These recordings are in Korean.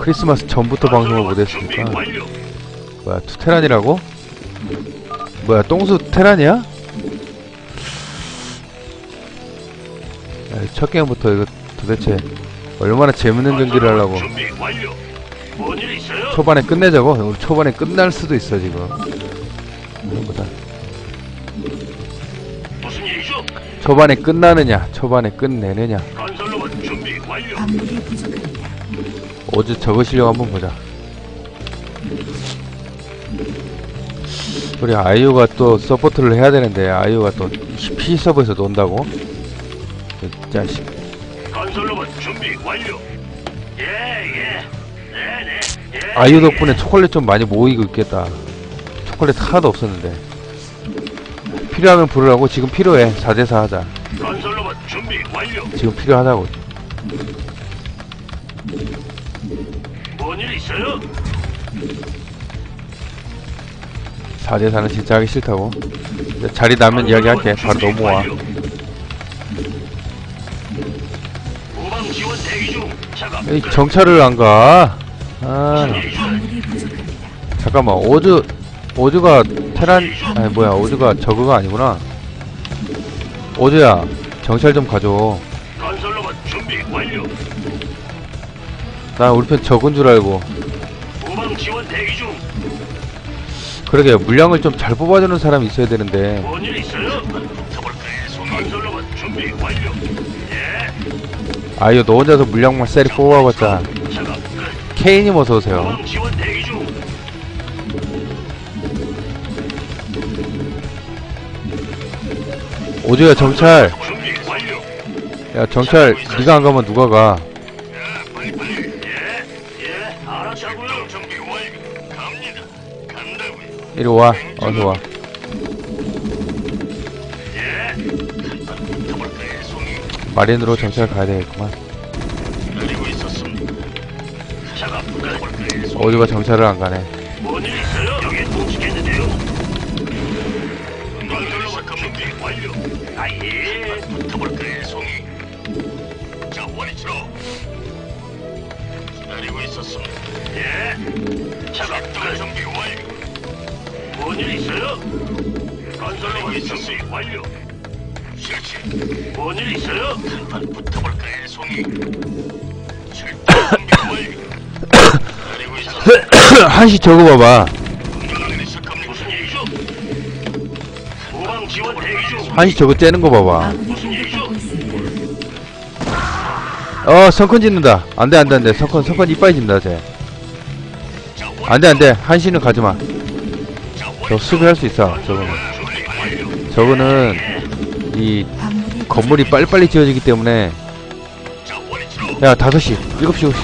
크리스마스 전부터 방송을 못했으니까. 뭐야 투테란이라고? 뭐야 똥수 테란이야? 야, 첫 게임부터 이거 도대체 얼마나 재밌는 경기를 하려고? 초반에 끝내자고? 초반에 끝날 수도 있어 지금 보다? 초반에 끝나느냐 초반에 끝내느냐 어제 저거 실력 한번 보자 우리 아이유가 또 서포트를 해야 되는데 아이유가 또 P 서버에서 논다고? 이 자식 건설로봇 준비 완료. 예, 예. 네 네. 예. 아이유 덕분에 초콜릿 좀 많이 모이고 있겠다 초콜릿 하나도 없었는데 필요하면 부르라고 지금 필요해 4대4 하자 건설로봇 준비 완료. 지금 필요하다고 뭔일 있어요? 4대4는 진짜 하기 싫다고 이제 자리 나면 이야기할게 바로 넘어와 완료. 후방 지원 대기 중. 작업. 이 정찰을 안가 아? 광물이 부족합니다. 잠깐만 오즈 오즈가 테란 아니 뭐야 오즈가 저그가 아니구나 오즈야 정찰 좀 가져 나 우리 편 적은 줄 알고 후방 지원 대기 중. 그러게 물량을 좀 잘 뽑아주는 사람이 있어야 되는데 뭔일 있어요? 붙어볼까요, 손? 건설로봇 준비 완료. 예. 아유 너 혼자서 물량만 쎄리 뽑아봤자 작업 끝. 케인님 어서오세요 후방 지원 대기 중. 오즈야 정찰 준비 완료. 야 정찰 네가 안 가면 누가 가 이리 와 어서 와? 마린으로 정찰 가야 되겠구만? 오즈가 정찰을 안 가네. 기다리고 있었습니다. 예. 작업 준비 완료. 뭔일 있어요? 건설로봇 준비 완료. 실시. 뭔일 있어요? 한판 붙어볼까요, 송이? 완료. 기다리고 있었습니다. 한시 저거 봐봐 무슨 일이죠? 후방 지원 대기 중. 한시 저거 째는 거 봐봐 무슨 일이죠? 있습니다. 어 성큰 짓는다 안돼 안돼 안돼 성큰 성큰 이빨 짓는다 쟤 자, 안돼 안돼 한시는 가지마 자, 저 수비할 수 있어 저거는. 저거는 이 건물이 빨리빨리 지어지기 때문에. 야 5시 7시 7시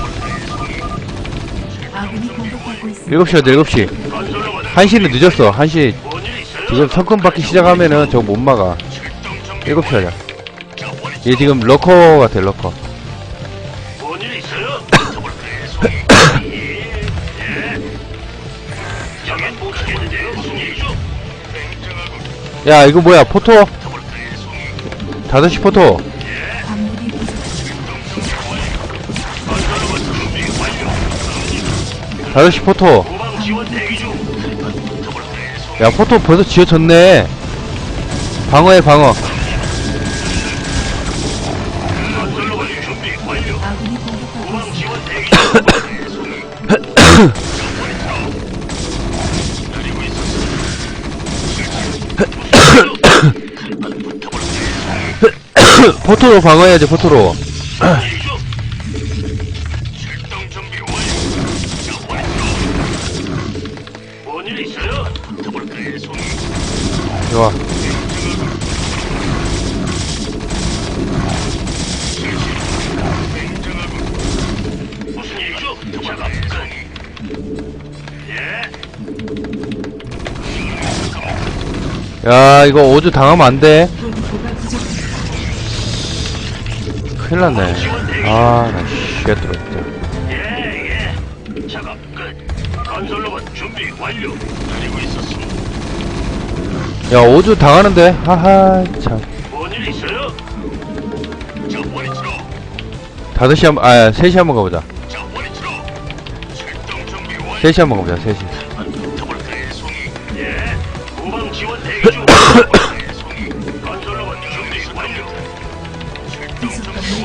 아군이 공격받고 있습니다. 7시 어디 7시 건설로봇 1시는 늦었어 1시 뭔일 있어요? 지금 성큰 받기 시작하면은 저거 못 막아 출동 준비 7시 하자. 얘 지금 러커 같아 러커 야 이거 뭐야 포토 붙어볼까요, 송이? 5시 포토. 5시 포토? 야 포토 벌써 지어졌네 방어해 방어 포토로 방어해야지 포토로? 좋아. 야 이거 오주 당하면 안돼 큰일 났네 준비 완료. 기다리고 있었습니다. 야 오주 당하는데 하하 참 뭔일 있어요? 자, 원위치로. 5시 한 번 아 3시 한 번 가보자 자, 원위치로. 셋이 한번 가보자, 셋이.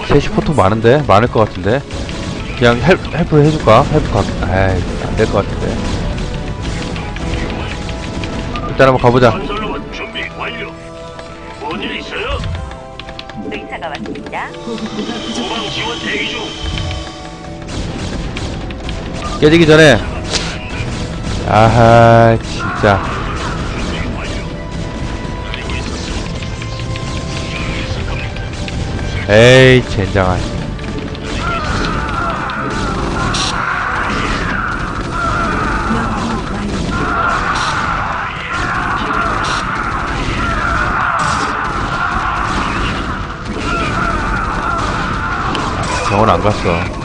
셋이 포토 많은데? 많을 것 같은데? 그냥 헬, 헬프 해줄까? 헬프 가, 아이, 안될 것 같은데. 일단 한번 가보자. 건설로봇 준비 완료. 뭔일 있어요? 의사가 왔습니다. 보급고가 부족합니다. 후방 지원 대기 중. 깨지기 전에. 아하, 진짜. 에이, 젠장아. 병원 안 갔어.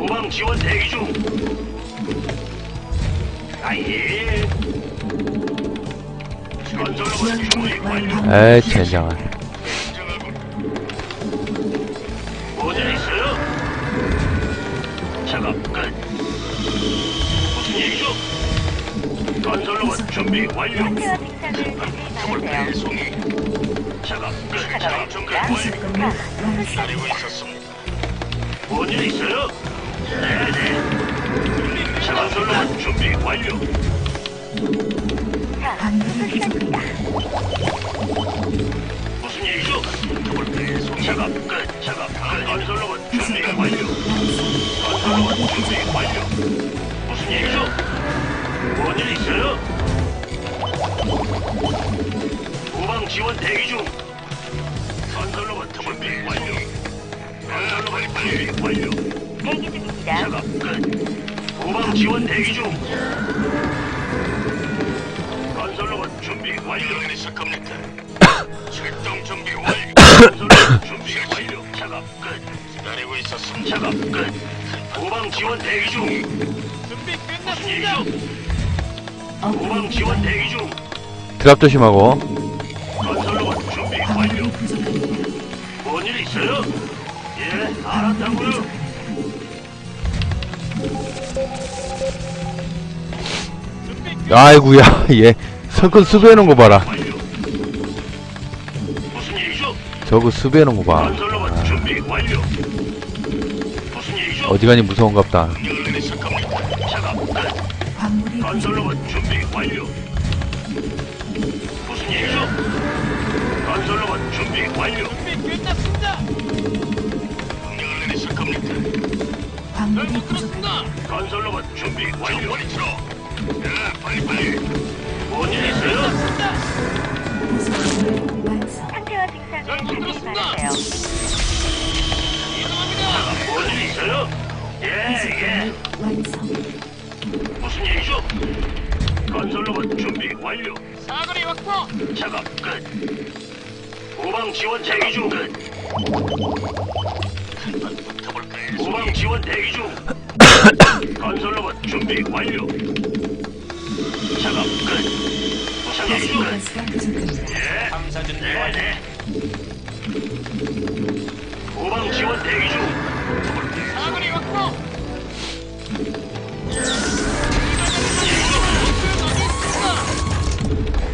후방 지원 대기 중. 아예. 건설로봇 준비 완료. 에이, 젠장아. 뭔일 있어요? 작업 끝. 무슨 일이죠? 건설로봇 준비 완료. 상태와 증상을 자세히 말하세요. 송이. 작업 끝. 작업 준비 왔습니다. 완료. 기다리고 있었습니다. 뭔일 있어요? 네네. 건설로봇 준비 완료. 무슨? 작업 끝. 작업 끝. 건설로봇 준비 완료. 완성. 건설로봇 준비 완료. 무슨 일이죠? 뭔일 있어요? 후방 지원 대기 중. 건설로봇 준비 완료. 건설로봇 준비 완료. 대기 중입니다. 작업 끝. 후방 지원 대기 중. 건설로봇 준비 완료. 있을 겁니까? 출동 준비 완료. 건설로봇 준비 완료. 작업 끝. 기다리고 있었습니다. 작업 끝. 후방 지원 대기 중. 준비 끝났습니다. 후방 지원 대기 중. 드랍 조심하고. 건설로봇 준비 완료. 뭔일 있어요? 예, 알았다고요. 아이구야, 얘. 성큰 수비해놓은 거 봐라. 완료. 무슨 일이죠? 저거 수비해놓은 거 봐. 건설로봇 준비 완료. 무슨 일이죠? 어지간히 무서운갑다. 작업 끝. 광물이. 건설로봇 준비 완료. 무슨 일이죠? 건설로봇 준비 완료. 준비 끝났습니다. 광물이 부족합니다. 건설로봇 준비 완료. 야, 빨리 빨리. 뭔일 있어요? 상태와 증상을 자세히 말하세요. 뭔일 있어요? 예, 예. 무슨 일이죠? 건설로봇 준비 완료. 사거리 확보. 작업 끝. 후방 지원 대기 중. 끝. 한번 붙어볼까요? 후방 지원 대기 중. 건설로봇 준비 완료. 작업 끝. 무슨 일이죠? 가스가 부족합니다. 예. 탐사 준비 완료. 후방 지원 대기 중. 사거리 확보.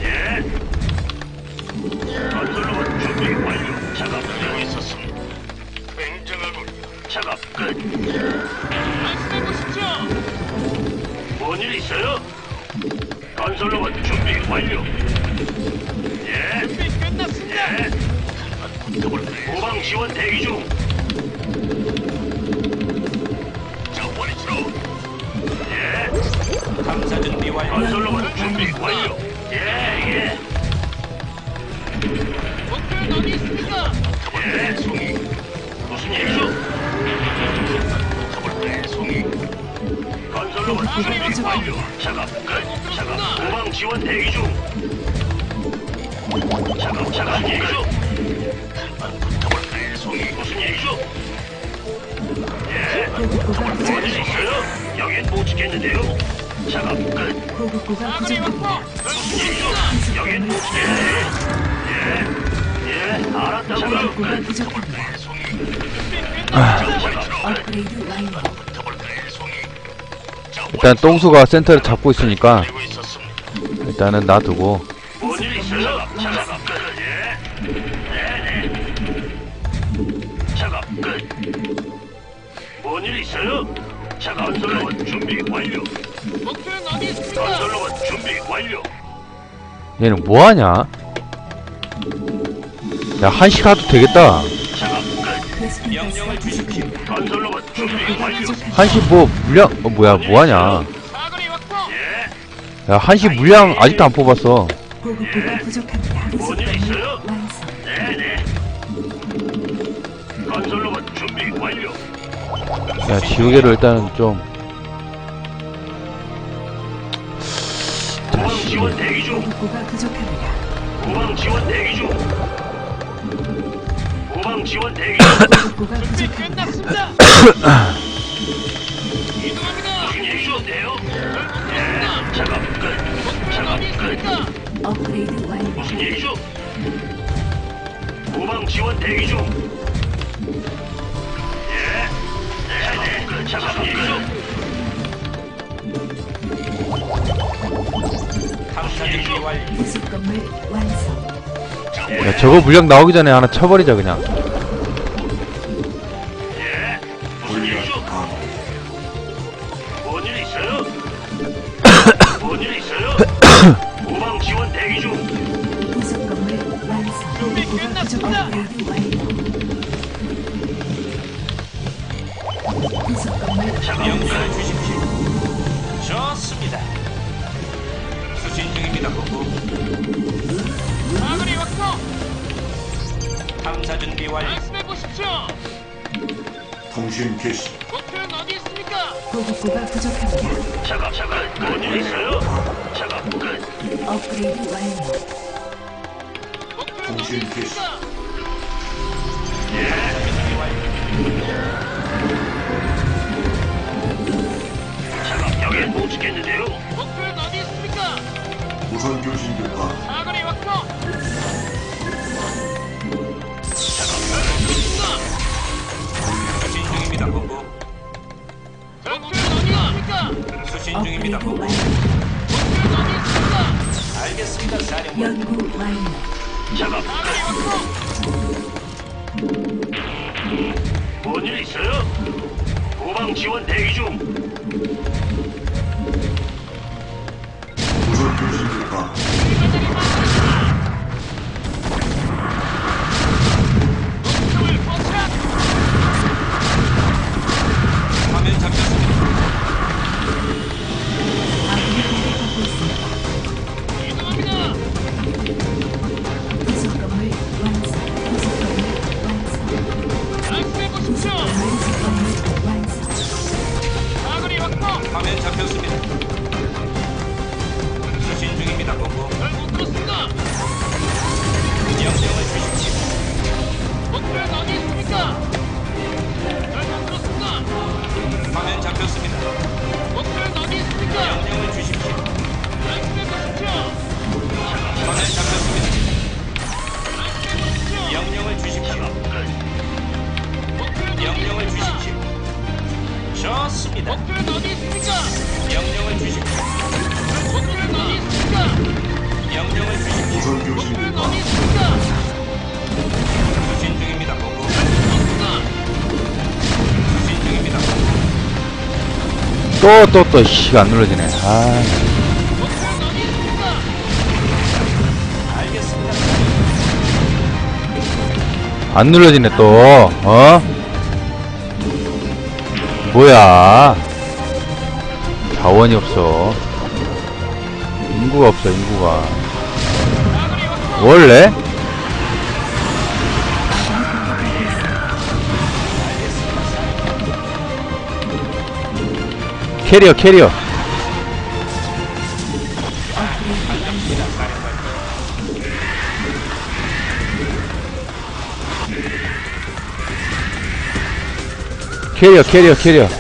예. 건설로봇 준비 완료. 작업 되고 있었습니다. 굉장하군. 작업 끝. 말씀해 보십시오. 뭔일 있어요? 건설로봇 준비 완료. 예. 준비 끝났습니다. 예. 후방 지원 대기 중. 자, 원위치로. 예. 탐사 준비 완료. 건설로봇 준비 완료. 예, 건설로봇 준비 완료. 작업 끝. 작업. 후방 지원 대기 중. 작업, 작업 일이죠? 한번 붙어볼까요, 송이? 무슨 일이죠? 예. 보급고가 어디 부족합니다. 있어요? 여긴 못 지켰는데요. 작업 끝. 보급고가 부족합니다. 여긴 예, 예, 알았다고요. 보급고가 부족합니다. 업그레이드 완료. 일단 똥수가 센터를 잡고 있으니까. 일단은 놔두고. 얘는 뭐하냐? 야 한시 가도 되겠다. 건설로봇 준비 보급고가 완료. 부족합니다. 한시 뭐 물량 어 뭐야 뭐하냐. 예. 야 한시 물량 아직도 안 뽑았어 보급고가 부족합니다. 뭔일 있어요? 완성. 네네. 건설로봇 준비 완료. 야 지우개를 일단은 좀 지원 대기 중. 부족합니다. 후방 지원 대기 중. 지원 대기. 야 저거 물량 나오기 전에 하나 쳐버리자 그냥 대기 중. 부속 건물 완성. 준비 끝났습니다. 부족. 부속 건물 명령을 주십시오. 좋습니다. 수신 중입니다, 본부. 사거리 확보. 탐사 준비 완료. 말씀해 보십시오. 통신 개시 보급고가 부족합니다. 작업 작업. 뭔일 있어요? 작업 끝. 업그레이드 완료. 통신 개시. 있 좋습니다. 목표는 어디 있습니까? 명령을 주십시오. 목표는 어디 있습니까? 명령을 주십시오. 우선 교신 목표는 교파 어디 있습니까? 수신 중입니다, 보고. 없습니다. 수신 중입니다, 보고. 또또 또 씨가 안 눌러지네 아 목표는 어디 있습니까? 알겠습니다. 안 눌러지네 또 어? 뭐야 자원이 없어 인구가 없어 인구가. 원래? 캐리어 캐리어 캐리어 캐리어 캐리어.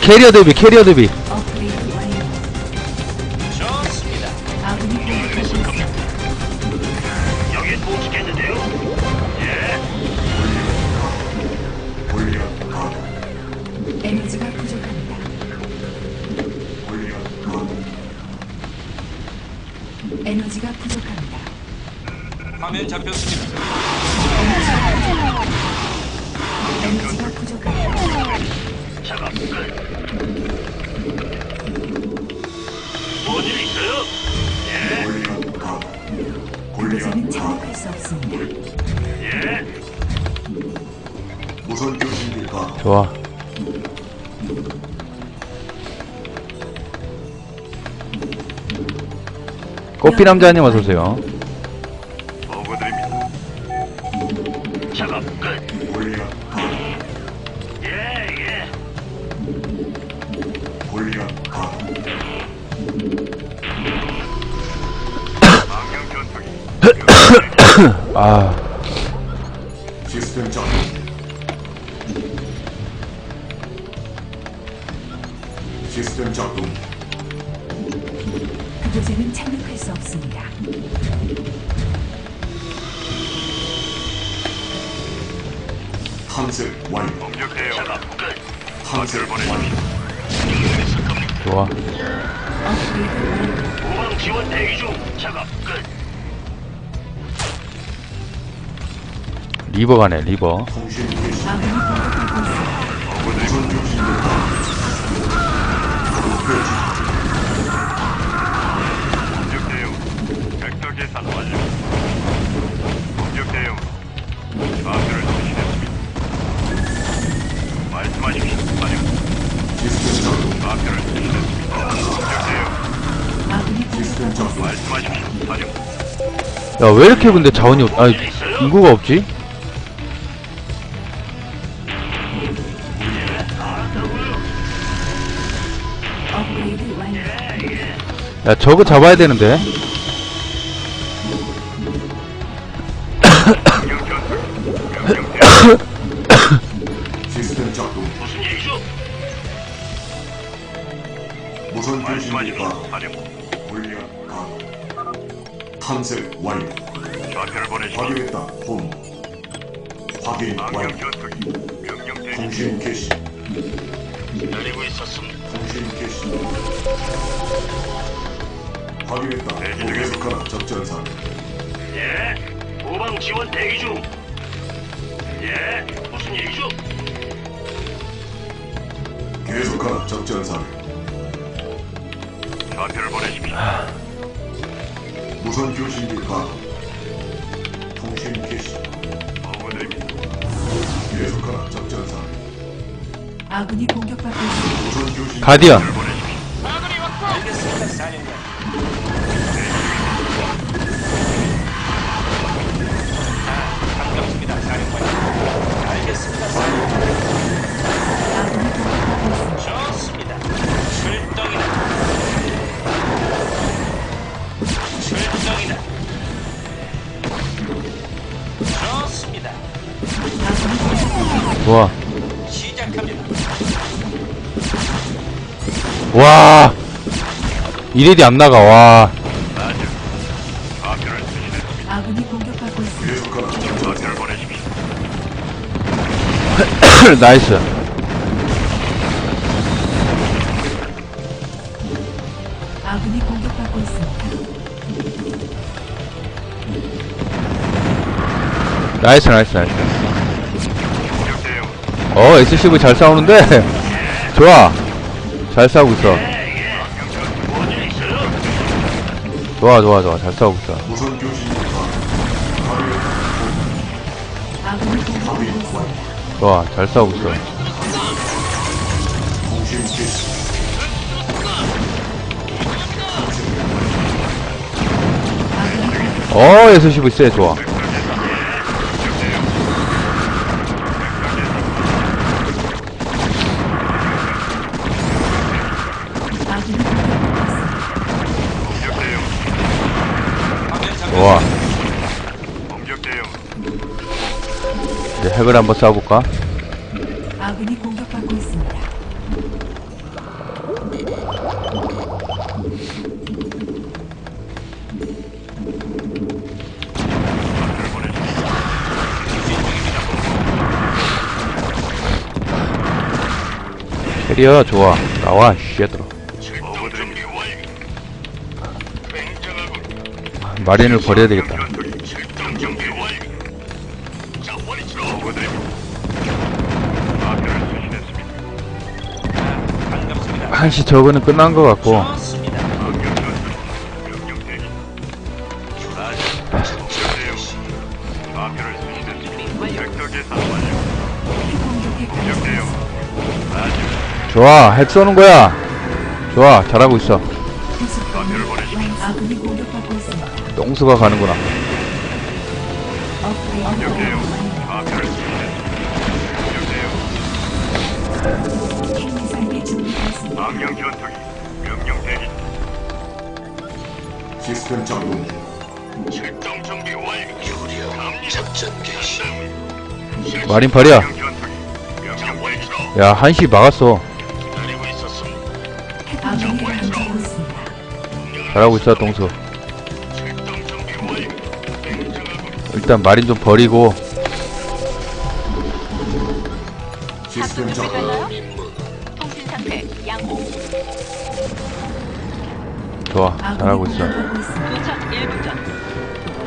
캐리어 대비 캐리어 대비. 꽃피 남자님 어서 오세요 보고드립니다. 작업 끝. 골리앗 가도 예, 예. 골리앗 가도 망령 전투기. 아 시스템 작동 시스템 작동 그곳에는 착륙 없습니다. 탐색 완료. 탐색. 완료 좋아. 우방 지원 대기 중. 작업 끝. 리버 가네 리버 야 왜 이렇게 근데 자원이 없.. 아니 인구가 없지? 야 저거 잡아야 되는데. 시스템 작동 무슨? 무선 말씀하십시오. 탐색 완료 좌표를 보내십시오. 확인했다 본 확인 완료 전투기. 명령 대기 중. 통신 개시 기다리고 있었습니다. 통신 개시 확인했다 계속하라 작전상 예. 후방 지원 대기 중. 예. 무슨 일이죠? 계속하라 작전상 좌표를 보내십시오. 무선 교신기 가도 통신 개시 보고드립니다. 계속하라 작전상 아군이 공격받고 있습니다. 무선 가디언 좋아. 와 이레디 안 나가 와 공격받고 있습니다. 나이스 아군이 공격받고 있습니다. 나이스 나이스 나이스. 어 SCV 잘 싸우는데? 좋아. 잘 싸우고 있어? 좋아 좋아 좋아. 잘 싸우고 있어. 좋아 잘 싸우고 있어. 어 SCV 쎄 좋아 좋아 공격 대응. 이제 핵을 한번 쏴볼까? 아군이 공격받고 있습니다. 캐리어 좋아 나와 쉣들어 마린을 버려야 되겠다. 한시 저거는 끝난 것 같고. 좋아 핵 쏘는 거야 좋아 잘하고 있어. 아군이 공격받고 있습니다. 똥수가 가는구나 업그레이드 명령대요. 완료. 마표를 수신했습니다. 명령대요. 핵미사일이 준비되었습니다. 망령 전투기. 명령 대기. 시스템 작동 중. 출동 준비 완료. 갑니다. 작전 개시. 마린 버려 명령 전투기. 명령 원위치로. 야 한시 막았어. 잘하고 있어 똥수 일단 마린 좀 버리고 시스템 작동 통신 상태 양호. 좋아 잘하고 있어 공격받고 있습니다. 도착 1분 전.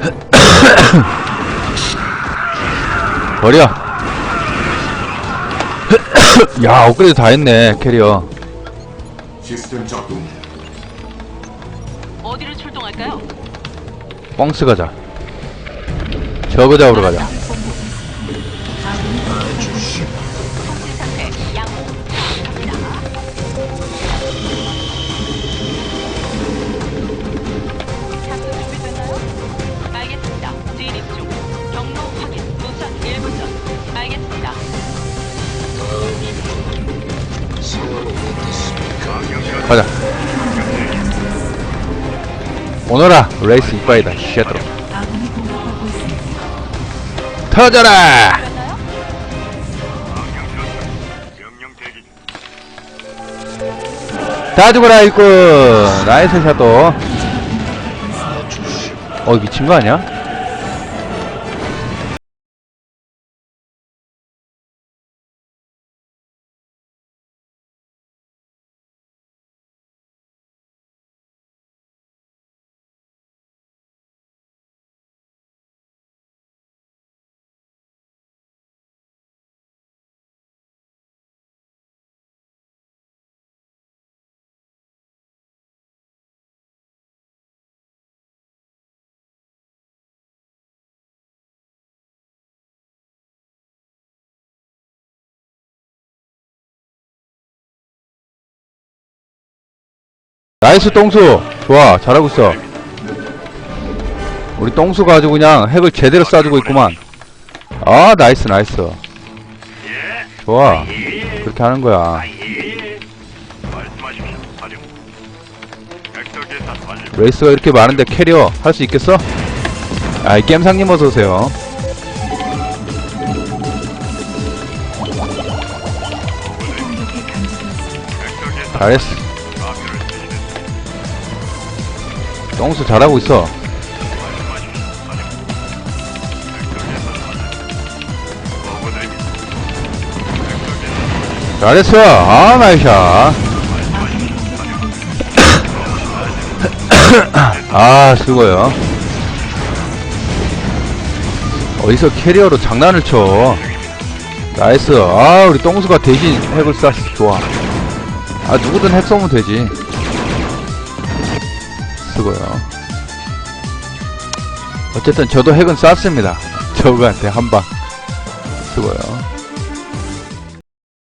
버려 야 업그레이드 다 했네 캐리어 시스템 작동 중. 어디로 출동할까요? 뻥스 가자 저거 잡으러 가자 통신 상태 양호. 갑니다. 작전 준비됐나요? 알겠습니다. 진입 중. 경로 확인. 도착 1분 전. 알겠습니다. 가자 오너라 레이스 이빠이다 쉣들어 터져라. 다 죽어라 일꾼 나이스 샷도 어 미친 거 아니야? 나이스 똥수 좋아 잘하고 있어 우리 똥수가 아주 그냥 핵을 제대로 쏴주고 있구만 아 나이스 나이스 예. 좋아 예. 그렇게 하는 거야. 레이스가 이렇게 많은데 캐리어 할 수 있겠어? 아이 겜상님 어서오세요 잘했어 똥수 잘하고 있어. 잘했어. 아 나이샤 아 수고요. 어디서 캐리어로 장난을 쳐. 나이스. 아 우리 똥수가 대신 핵을 쐈어 좋아. 아 누구든 핵 쏘면 되지 수고요. 어쨌든 저도 핵은 쐈습니다. 저거한테 한방. 수고요